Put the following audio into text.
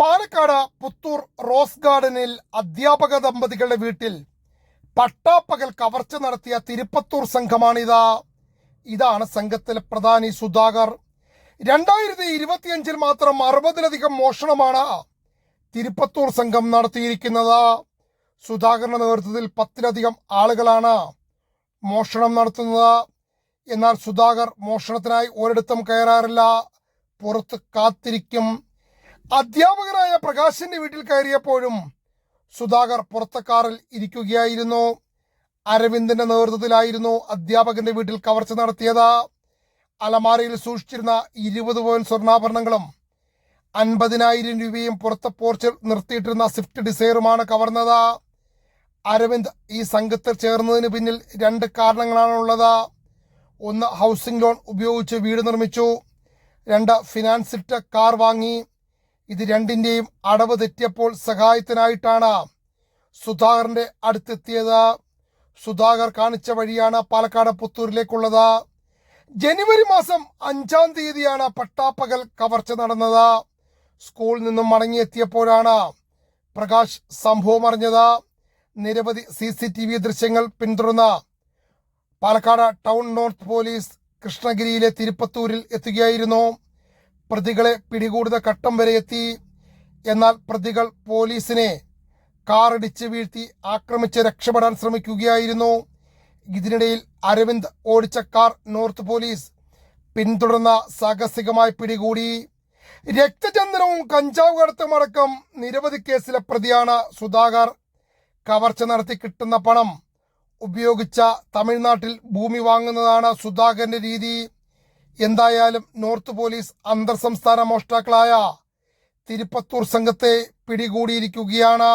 Palakkad Puthur rose ഗാർഡനിൽ അധ്യാപക ദമ്പതികളുടെ വീട്ടിൽ പട്ടാപ്പകൽ കവർച്ച നടത്തിയ തിരുപ്പത്തൂർ സംഘമാണിത്. ഇതാണ് സംഘത്തിലെ പ്രധാനി സുധാകർ. രണ്ടായിരത്തി ഇരുപത്തിയഞ്ചിൽ മാത്രം അറുപതിലധികം മോഷണമാണ് തിരുപ്പത്തൂർ സംഘം നടത്തിയിരിക്കുന്നത്. സുധാകരന്റെ നേതൃത്വത്തിൽ പത്തിലധികം ആളുകളാണ് മോഷണം നടത്തുന്നത്. എന്നാൽ സുധാകർ മോഷണത്തിനായി ഒരിടത്തും കയറാറില്ല. പുറത്ത് കാത്തിരിക്കും. അധ്യാപകനായ പ്രകാശിന്റെ വീട്ടിൽ കയറിയപ്പോഴും സുധാകർ പുറത്തെ കാറിൽ ഇരിക്കുകയായിരുന്നു. അരവിന്ദന്റെ നേതൃത്വത്തിലായിരുന്നു അധ്യാപകന്റെ വീട്ടിൽ കവർച്ച നടത്തിയത്. അലമാരയിൽ സൂക്ഷിച്ചിരുന്ന ഇരുപത് പവൻ സ്വർണാഭരണങ്ങളും അൻപതിനായിരം രൂപയും പുറത്തെ പോർച്ചിൽ നിർത്തിയിട്ടിരുന്ന സ്വിഫ്റ്റ് ഡിസൈറുമാണ് കവർന്നത്. അരവിന്ദ് ഈ സംഘത്തിൽ ചേർന്നതിന് പിന്നിൽ രണ്ട് കാരണങ്ങളാണുള്ളത്. ഒന്ന് ഹൗസിംഗ് ലോൺ ഉപയോഗിച്ച് വീട് നിർമ്മിച്ചു. രണ്ട് ഫിനാൻസ് ഇട്ട് കാർ വാങ്ങി. ഇത് രണ്ടിന്റെയും അടവ് തെറ്റിയപ്പോൾ സഹായത്തിനായിട്ടാണ്. സുധാകറിന്റെ അടുത്തെത്തിയത്. സുധാകർ കാണിച്ച വഴിയാണ് പാലക്കാട് പുത്തൂരിലേക്കുള്ളത്. ജനുവരി മാസം അഞ്ചാം തീയതിയാണ് പട്ടാപ്പകൽ കവർച്ച നടന്നത്. സ്കൂളിൽ നിന്നും മടങ്ങിയെത്തിയപ്പോഴാണ് പ്രകാശ് സംഭവം അറിഞ്ഞത്. നിരവധി സി സി ടി വി ദൃശ്യങ്ങൾ പിന്തുടർന്ന് പാലക്കാട് ടൗൺ നോർത്ത് പോലീസ് കൃഷ്ണഗിരിയിലെ തിരുപ്പത്തൂരിൽ എത്തുകയായിരുന്നു. പ്രതികളെ പിടികൂടുന്ന ഘട്ടം വരെ എത്തി. എന്നാൽ പ്രതികൾ പോലീസിനെ കാറിടിച്ച് വീഴ്ത്തി ആക്രമിച്ച് രക്ഷപ്പെടാൻ ശ്രമിക്കുകയായിരുന്നു. ഇതിനിടയിൽ അരവിന്ദ് ഓടിച്ച കാർ നോർത്ത് പോലീസ് പിന്തുടർന്ന സാഹസികമായി പിടികൂടി. രക്തചന്ദനവും കഞ്ചാവ് കടത്തുമടക്കം നിരവധി കേസിലെ പ്രതിയാണ് സുധാകർ. കവർച്ച നടത്തി കിട്ടുന്ന പണം ഉപയോഗിച്ച തമിഴ്നാട്ടിൽ ഭൂമി വാങ്ങുന്നതാണ് സുധാകരന്റെ രീതി. എന്തായാലും നോർത്ത് പോലീസ് അന്തർ സംസ്ഥാന മോഷ്ടാക്കളായ തിരുപ്പത്തൂർ സംഘത്തെ പിടികൂടിയിരിക്കുകയാണ്.